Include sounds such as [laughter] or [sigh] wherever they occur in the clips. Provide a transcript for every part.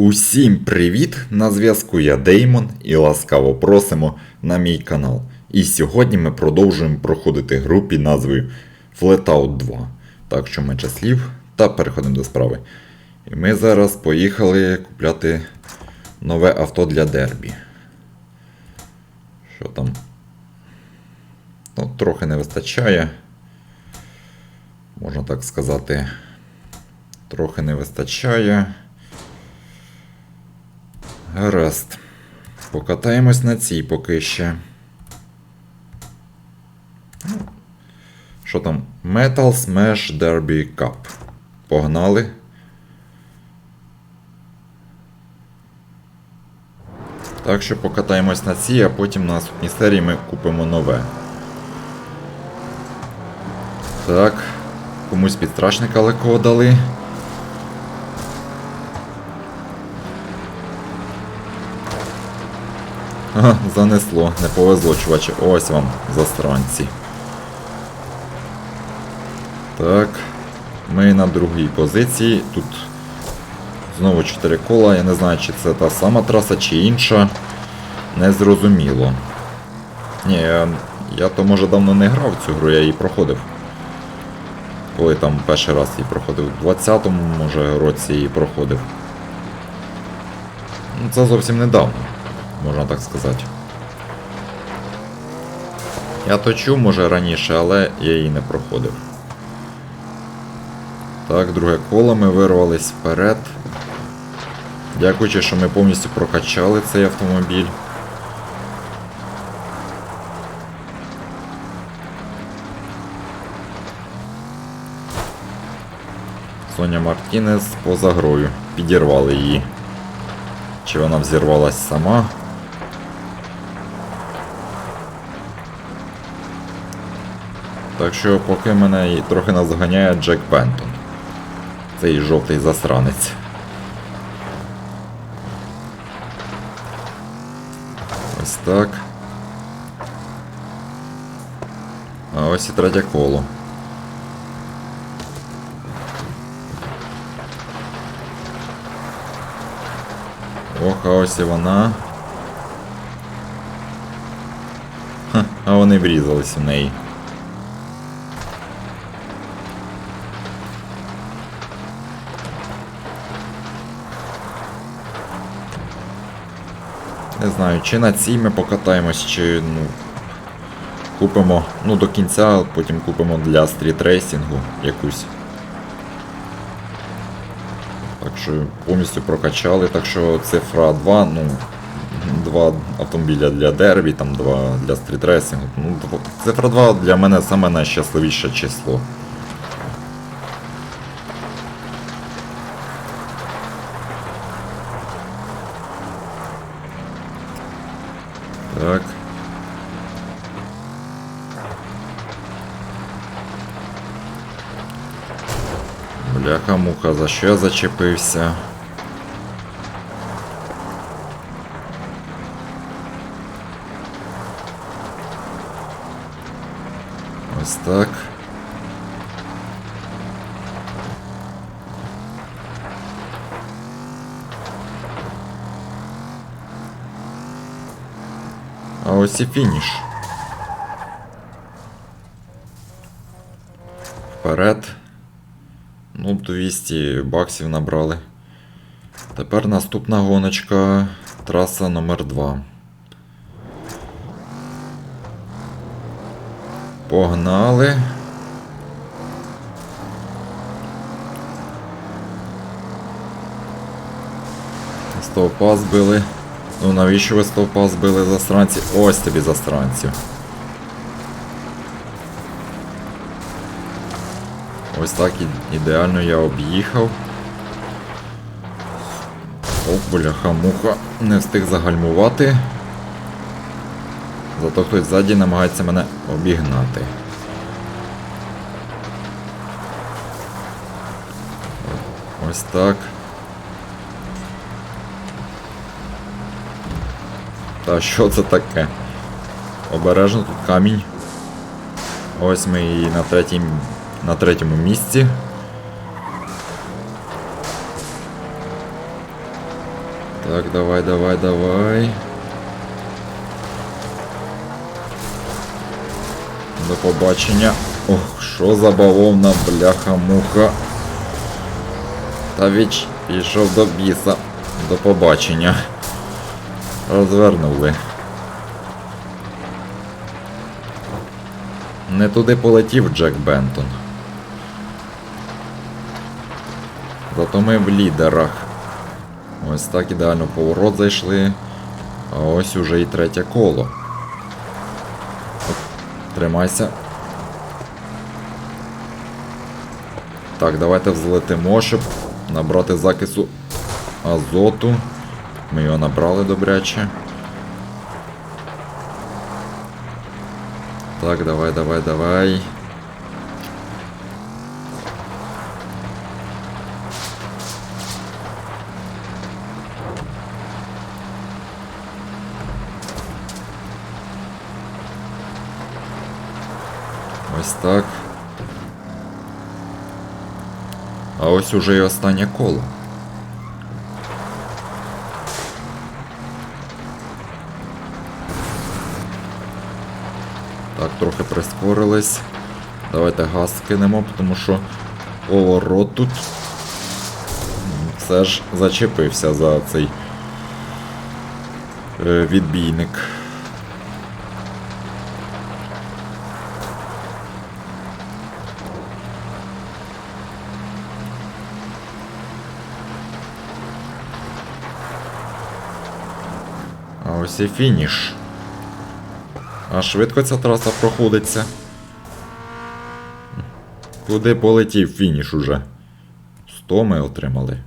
Усім привіт! На зв'язку я Деймон і ласкаво просимо на мій канал. І сьогодні ми продовжуємо проходити гру під назвою Flatout 2. Так що менше слів та переходимо до справи. І ми зараз поїхали купляти нове авто для дербі. Що там? Ну, трохи не вистачає. Можна так сказати. Трохи не вистачає. Гаразд. Покатаємось на цій поки ще. Ну, Що там? Metal Smash Derby Cup. Погнали. Так що покатаємось на цій, а потім на наступній серії ми купимо нове. Так. Комусь підстрашника легкого дали. Занесло, не повезло, чуваче. Ось вам застранці. Так. Ми на другій позиції. Тут знову 4 кола. Я не знаю, чи це та сама траса, чи інша. Незрозуміло. Ні, я, я то може давно не грав цю гру, я її проходив. Коли там перший раз її проходив. У 20-му, може, році її проходив. Ну, це зовсім недавно можна так сказати. Я то чув, може, раніше, але я її не проходив. Так, друге коло ми вирвались вперед. Дякуючи, що ми повністю прокачали цей автомобіль. Соня Мартінес поза грою. Підірвали її. Чи вона взірвалась сама? Так що поки мене трохи наздоганяє Джек Бентон. Цей жовтий засранець. Ось так. А ось і третє коло. Ох, а ось і вона. Ха, а вони врізались в неї. Не знаю, чи на цій ми покатаємось, чи ну. Купимо, ну до кінця, потім купимо для стрітрейсингу якусь. Так що повністю прокачали, так що цифра 2, ну, два автомобіля для дербі, там два для стрітрейсингу. Ну, цифра 2 для мене саме найщасливіше число. Так. Бляха-муха, за що я? Ось так. Ось і фініш. Вперед. Ну, 200 баксів набрали. Тепер наступна гоночка. Траса номер 2. Погнали. Стовпа збили. Ну навіщо ви стовпа збили засранці? Ось тобі засранців. Ось так ідеально я об'їхав. О, бляха-муха, не встиг загальмувати. Зато хтось ззаді намагається мене обігнати. Ось так. Та що це таке? Обережно тут камінь. Ось ми і на третім, на третьому місці. Так, давай, давай, давай. До побачення. Ох, що за бавовна, бляха-муха. Та віч пішов до біса. До побачення. Розвернули. Не туди полетів Джек Бентон. Зато ми в лідерах. Ось так ідеально поворот зайшли. А ось уже і третє коло. Оп, Тримайся. Так, давайте взлетимо, щоб набрати закису азоту. Ми його набрали добряче. Так, давай, давай, давай. Ось так. А ось уже і останнє коло. Трохи прискорились. Давайте газ кинемо, тому що поворот тут все ж зачепився за цей е, відбійник. А ось і фініш. А швидко ця траса проходиться. Куди полетів фініш уже? 100 ми отримали.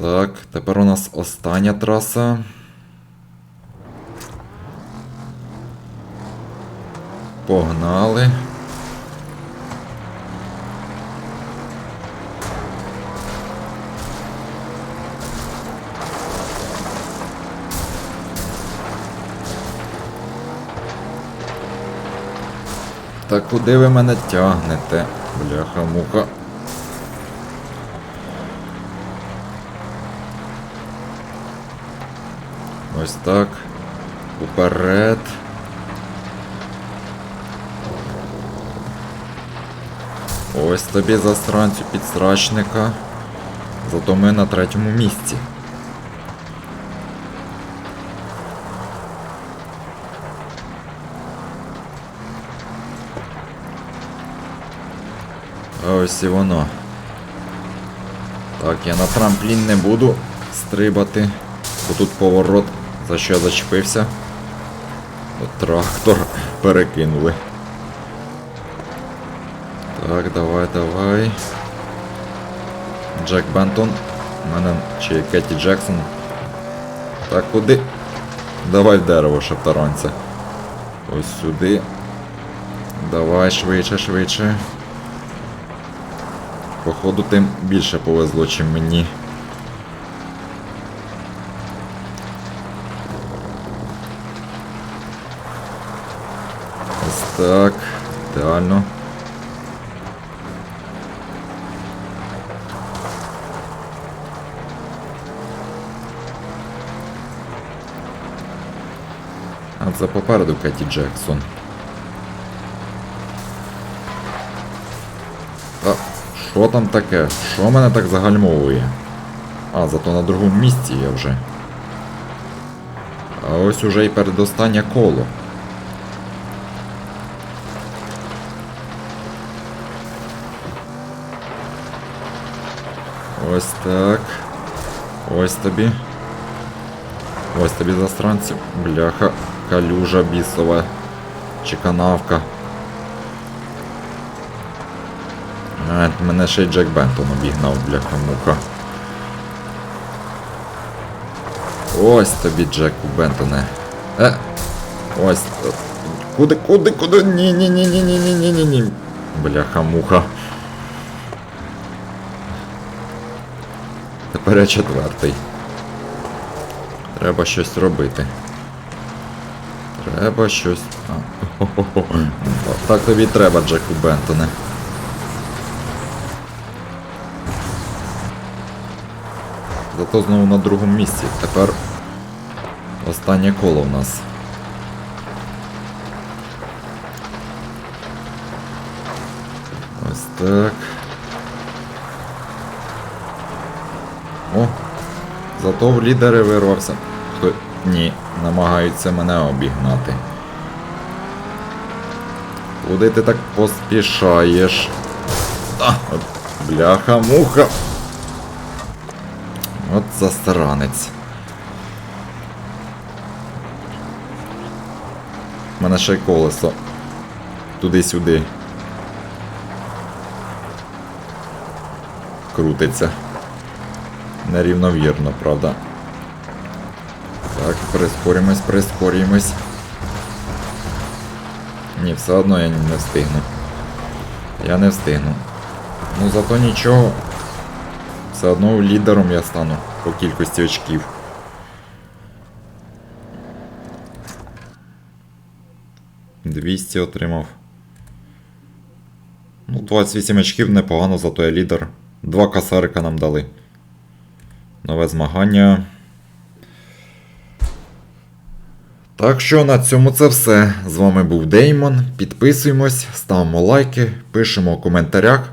Так, тепер у нас остання траса. Погнали. Та куди ви мене тягнете? Бляха-муха. Ось так. Уперед. Ось тобі застранцю підсрачника. Зато ми на третьому місці. Ось і воно. Так, я на трамплін не буду стрибати. Бо тут поворот, за що я зачепився. От трактор перекинули. Так, давай, давай. Джек Бентон. У мене чи Кеті Джексон. Так, куди? Давай в дерево, шептаронця. Ось сюди. Давай швидше, швидше. Походу тим більше повезло, чим мені. Ось так. Ідеально. А це попереду Кеті Джексон. Що там таке? Що мене так загальмовує? А, зато на другому місці я вже. А ось уже і передостаннє коло. Ось так. Ось тобі. Ось тобі застранців. Бляха, калюжа бісова. Чи А, мене ще й Джек Бентон обігнав, бляха мука. Ось тобі, Джеку Бентоне. Е! Ось. Куди, куди, куди? Ні-ні-ні-ні-ні-ні-ні-ні. Бляха муха. Тепер я четвертий. Треба щось робити. Треба щось... А. [laughs] Так тобі треба, Джеку Бентоне. Зато знову на другому місці. Тепер останнє коло в нас. Ось так. О! Зато в лідери вирвався. Хто... Ні, намагаються мене обігнати. Куди ти так поспішаєш? А, от бляха, муха. От застаранець. У мене ще й колесо. Туди-сюди. Крутиться. Нерівновірно, правда. Так, прискорюємось, прискорюємось. Ні, все одно я не встигну. Я не встигну. Ну зато нічого. Все одно лідером я стану по кількості очків. Двісті отримав. Ну, 28 очків непогано, зато я лідер. Два касарика нам дали. Нове змагання. Так що на цьому це все. З вами був Деймон. Підписуємось, ставимо лайки, пишемо у коментарях